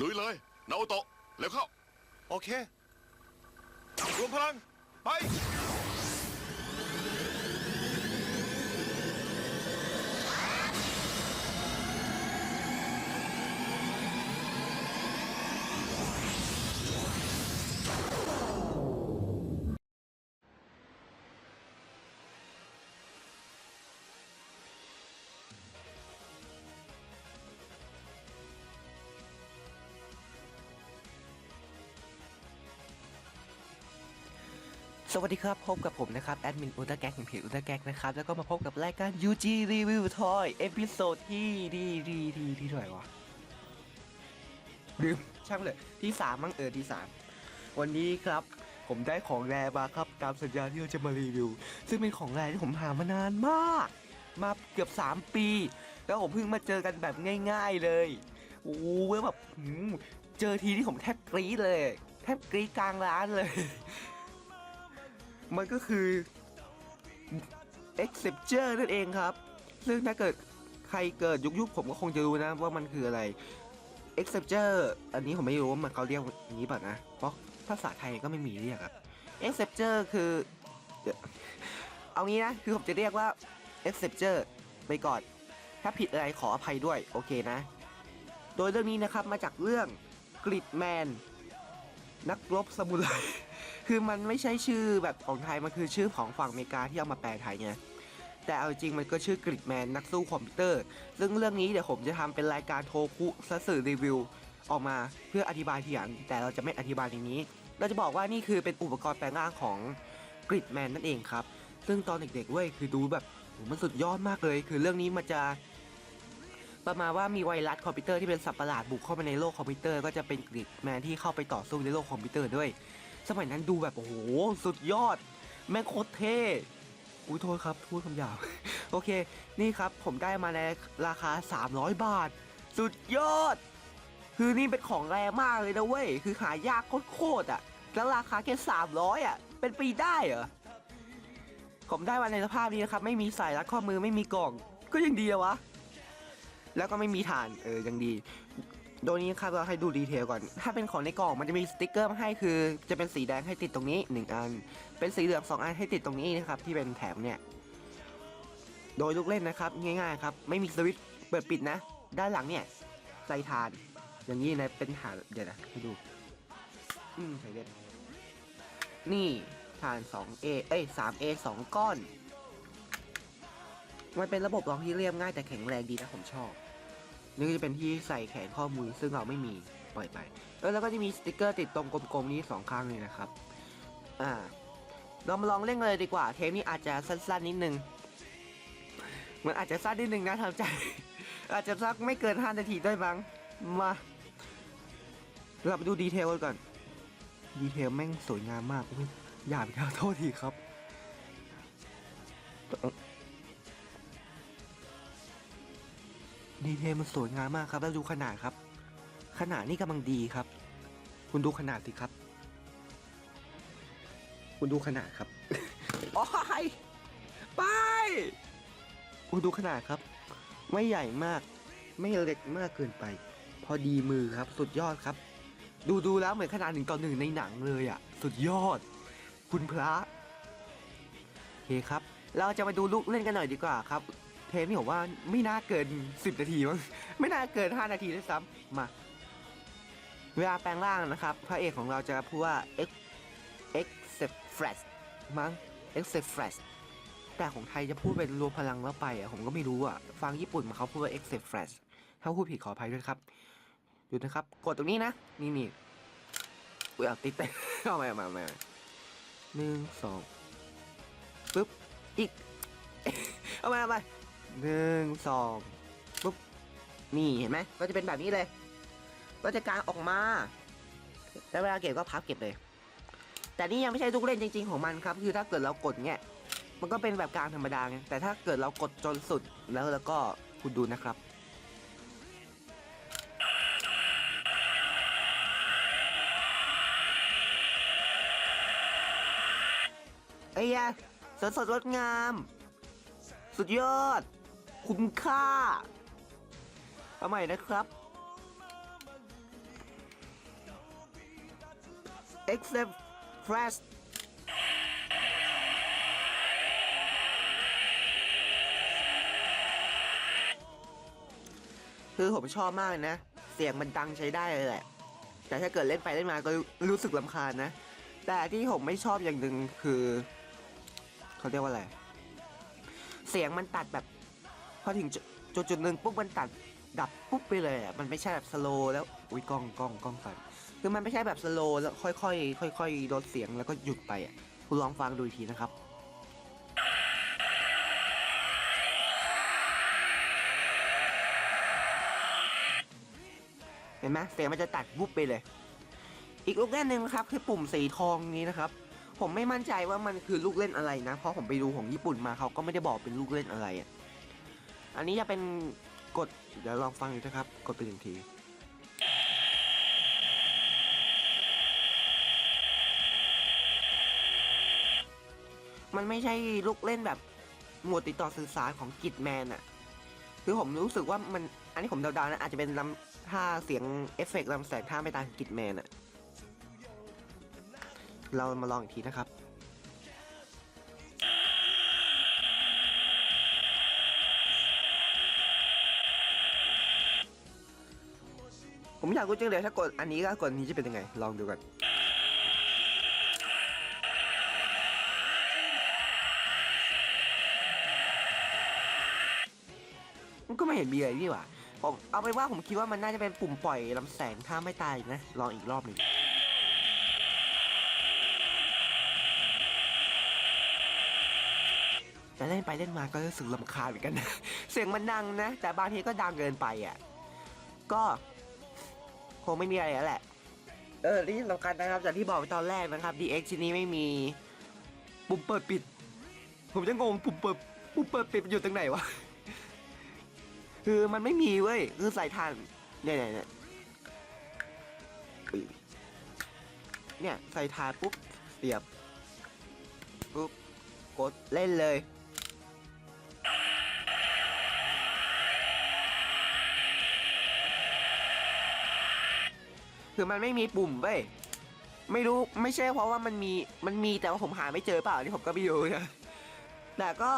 ลุยเลยนาโอโตะเร็วเข้า โอเค รวมพลัง ไป สวัสดีครับ พบกับผมนะครับ แอดมินอุลตร้าแก๊กของเพจอุลตร้าแก๊กนะครับ แล้วก็มาพบกับรายการ UG Review Toy เอพิโซดที่ดีดีดีที่เท่าไหร่วะลืมช่างเลยที่สามมั้งเออที่สามวันนี้ครับผมได้ของแรมาครับ ตามสัญญาที่เราจะมารีวิว ซึ่งเป็นของแรที่ผมหามานานมาก มาเกือบ 3 ปี แล้วผมเพิ่งมาเจอกันแบบง่าย ๆเลยโอ้โหแบบเจอทีที่ผมแทบกรี๊ดเลย แทบกรี๊ดกลางร้านเลย มันก็คือ e x c e p t o r นั่นเองครับ ซึ่งถ้าเกิดใครเกิดยุคยุคผมก็คงจะรู้นะว่ามันคืออะไร e x c e p t o r อันนี้ผมไม่รู้ว่ามันเขาเรียกอย่างนี้ป่ะนะ เพราะภาษาไทยก็ไม่มีเรียกครับ e x c e p t o r คือ เอางี้นะ คือผมจะเรียกว่า e x c e p t o r ไปก่อน ถ้าผิดอะไรขออภัยด้วย โอเคนะ โดยเรื่องนี้นะครับมาจากเรื่องกริดแมนนักรบซามูไร คือมันไม่ใช่ชื่อแบบของไทย มันคือชื่อของฝั่งอเมริกาที่เอามาแปลไทยไงแต่เอาจริงมันก็ชื่อกริดแมนนักสู้คอมพิวเตอร์ ซึ่งเรื่องนี้เดี๋ยวผมจะทำเป็นรายการโทคุซะสื่อรีวิวออกมาเพื่ออธิบายทีหลังแต่เราจะไม่อธิบายในนี้ เราจะบอกว่านี่คือเป็นอุปกรณ์แปลงร่างของกริดแมนนั่นเองครับ ซึ่งตอนเด็กๆเว้ยคือดูแบบมันสุดยอดมากเลย คือเรื่องนี้มันจะ ประมาณว่ามีไวรัสคอมพิวเตอร์ที่เป็นสัตว์ประหลาดบุกเข้ามาในโลกคอมพิวเตอร์ก็จะเป็นกริดแมนที่เข้าไปต่อสู้ในโลกคอมพิวเตอร์ด้วย สมัยนั้นดูแบบโอ้โหสุดยอด แม่งโคตรเท่อุ้ยโทษครับพูดคำหยาบโอเค นี่ครับผมได้มาในราคา 300 บาท สุดยอด คือนี่เป็นของแรงมากเลยนะเว้ย คือหายากโคตรอะ แล้วราคาแค่ 300 อะ เป็นปีได้เหรอ ผมได้มาในสภาพนี้นะครับ ไม่มีสายรัดข้อมือไม่มีกล่อง ก็ยังดีอะวะ แล้วก็ไม่มีฐาน เออ ยังดี โดยนี้ครับเราให้ดูดีเทลก่อน ถ้าเป็นของในกล่องมันจะมีสติกเกอร์มาให้คือ จะเป็นสีแดงให้ติดตรงนี้ 1 อัน เป็นสีเหลือง2อันให้ติดตรงนี้นะครับที่เป็นแถมเนี่ย โดยลูกเล่นนะครับง่ายๆครับไม่มีสวิตช์เปิดปิดนะ ด้านหลังเนี่ยใส่ฐาน อย่างนี้นะเป็นฐานเดี๋ยวนะให้ดู อืมใส่เด็ดนี่ฐาน 2A เอ้ย 3A 2 ก้อน มันเป็นระบบรองที่เรียบง่ายแต่แข็งแรงดีนะผมชอบ นี่ก็จะเป็นที่ใส่แขนข้อมือซึ่งเราไม่มีปล่อยไปเออแล้วก็จะมีสติกเกอร์ติดตรงกลมๆนี้สองข้างเลยนะครับอ่าเรามาลองเล่นกันเลยดีกว่า เทปนี้อาจจะสั้นๆนิดนึงมันอาจจะสั้นนิดนึงนะทำใจ อาจจะสักไม่เกิน5นาทีได้วยมั้งมาเราไปดูดีเทลกันก่อนดีเทลแม่งสวยงามมากอุ๊ยอย่าไปขอโทษทีครับ ดีเทลมันสวยงามมากครับ แล้วดูขนาดครับ ขนาดนี่กำลังดีครับ คุณดูขนาดสิครับ คุณดูขนาดครับโอ้ยไปคุณดูขนาดครับ ไม่ใหญ่มาก ไม่เล็กมากเกินไป พอดีมือครับ สุดยอดครับ ดูดูแล้วเหมือนขนาดหนึ่งต่อหนึ่งในหนังเลยอะ่ะ สุดยอด คุณพระโอเคครับ เราจะมาดูลูกเล่นกันหน่อยดีกว่าครับ เทปนี่ผมว่าไม่น่าเกิน 10 นาทีมั้งไม่น่าเกิน 5 นาทีด้วยซ้ำมาเวลาแปลงร่างนะครับ พระเอกของเราจะพูดว่า x x e f r e s h มั้ง x e f r e s h แต่ของไทยจะพูดเป็นรวมพลังแล้วไปอะผมก็ไม่รู้อะฟังญี่ปุ่นมาเขาพูดว่า x e f r e s h ถ้าพูดผิดขออภัยด้วยครับดูนะครับ กดตรงนี้นะ นี่นี่อุ้ยเอาติดเต้เอาม่เอาใหม่เอาใหม่หนึ่งสองปึ๊บอีก เอาใหมเอาใหม หนึ่งสองปุ๊บนี่เห็นไหมก็จะเป็นแบบนี้เลย ก็จะกางออกมา แล้วเวลาเก็บก็พับเก็บเลย แต่นี่ยังไม่ใช่ลูกเล่นจริง ๆ ของมันครับ คือถ้าเกิดเรากดเงี้ยมันก็เป็นแบบกลางธรรมดาไงแต่ถ้าเกิดเรากดจนสุดแล้วแล้วก็คุณดูนะครับไอ้ยะสดสดงดงาม สุดยอด คุ้มค่าเอาใหม่นะครับ except flash คือผมชอบมากนะ เสียงมันดังใช้ได้เลยแหละ แต่ถ้าเกิดเล่นไปเล่นมาก็รู้สึกลำคาญนะ แต่ที่ผมไม่ชอบอย่างหนึ่งคือ เขาเรียกว่าอะไร เสียงมันตัดแบบ พอถึงจุดจุดหนึ่งปุ๊บมันตัดดับปุ๊บไปเลยอะมันไม่ใช่แบบสโลแล้วอุ้ยกล้องกล้องกล้องสั่นคือมันไม่ใช่แบบสโลแล้วค่อยๆค่อยๆลดเสียงแล้วก็หยุดไปอะคุณลองฟังดูอีกทีนะครับเห็นไหมเสียงมันจะตัดวุบไปเลย อีกลูกเล่นหนึ่งนะครับ คือปุ่มสีทองนี้นะครับ ผมไม่มั่นใจว่ามันคือลูกเล่นอะไรนะ เพราะผมไปดูของญี่ปุ่นมาเขาก็ไม่ได้บอกเป็นลูกเล่นอะไรอะ อันนี้จะเป็นกดเดี๋ยวลองฟังดูนะครับ กดไปหนึ่งทีมันไม่ใช่ลูกเล่นแบบหมวดติดต่อสื่อสารของกิจแมนอะคือผมรู้สึกว่ามันอันนี้ผมเดาๆนะอาจจะเป็นลำท่าเสียงเอฟเฟกต์ลำแสงท่าไมตามกิจแมนอะเรามาลองอีกทีนะครับ ผมอยากรู้จังเลยถ้ากดอันนี้ก็กดนี้จะเป็นยังไง ลองดูกันมันก็ไม่เห็นมีอะไรนี่หว่าผมเอาไปนว่าผมคิดว่ามันน่าจะเป็นปุ่มปล่อยลำแสงถ้าไม่ตายนะ ลองอีกรอบหนึ่งแต่เล่นไปเล่นมาก็รู้สึกลำคาญเหมือนกันนะ เสียงมันดังนะ แต่บางทีก็ดังเกินไปอะ ก็ คงไม่มีอะไรแล้วแหละ เออที่สำคัญนะครับจากที่บอกไปตอนแรกนะครับ DX ชิ้นนี้ไม่มีปุ่มเปิดปิด ผมจะงงปุ่มเปิดปุ่มเปิดปิดมันอยู่ตรงไหนวะ คือมันไม่มีเว้ย คือใส่ทานเนี่ยเนี่ยเนี่ยอุ๊ยเนี่ยใส่ทานปุ๊บเสียบปุ๊บกดเล่นเลย คือมันไม่มีปุ่มเว้ยไม่รู้ไม่ใช่เพราะว่ามันมีมันมีแต่ว่าผมหาไม่เจอเปล่าอันนี่ผมก็ไม่รู้นะแต่ก็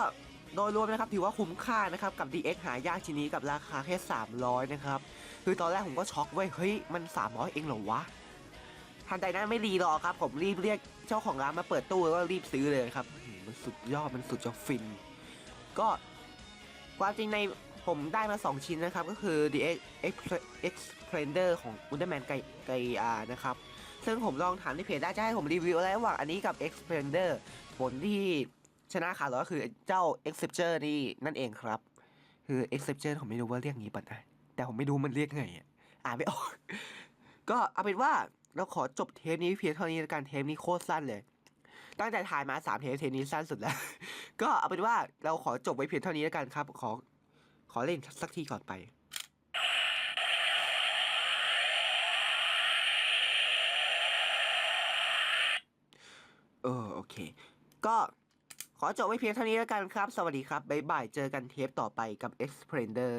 โดยรวมนะครับถือว่าคุ้มค่านะครับกับ DX หายากชิ้นนี้กับราคาแค่ 300 นะครับ คือตอนแรกผมก็ช็อกเว้ยเฮ้ยมัน 300 เองเหรอวะทันใดนั้นไม่รีรอครับ ผมรีบเรียกเจ้าของร้านมาเปิดตู้แล้วก็รีบซื้อเลยครับ มันสุดยอดมันสุดจะฟิน ก็ความจริงใน ผมได้มา 2 ชิ้นนะครับ ก็คือ DX Expander ของ Underman ไกไกอานะครับ ซึ่งผมลองถามในเพจได้จะให้ผมรีวิวอะไรระหว่างอันนี้กับ Xpander ผลที่ชนะขาดร้อยก็คือเจ้า Exceptor นี่นั่นเองครับ คือ Exceptor ผมไม่รู้ว่าเรียกงี้ป่ะนะแต่ผมไม่รู้มันเรียกไงอ่านไม่ออก ก็เอาเป็นว่าเราขอจบเทปนี้เพียงเท่านี้แล้วกันเทปนี้โคตรสั้นเลยตั้งแต่ถ่ายมาสามเทปเทปนี้สั้นสุดแล้ว ก็เอาเป็นว่าเราขอจบไว้เพียงเท่านี้แล้วกันครับ ขอ ขอเล่นสักทีก่อนไป เออโอเค ก็ขอจบไว้เพียงเท่านี้แล้วกันครับ สวัสดีครับ บ๊ายบาย เจอกันเทปต่อไปกับ e x p l a n d e r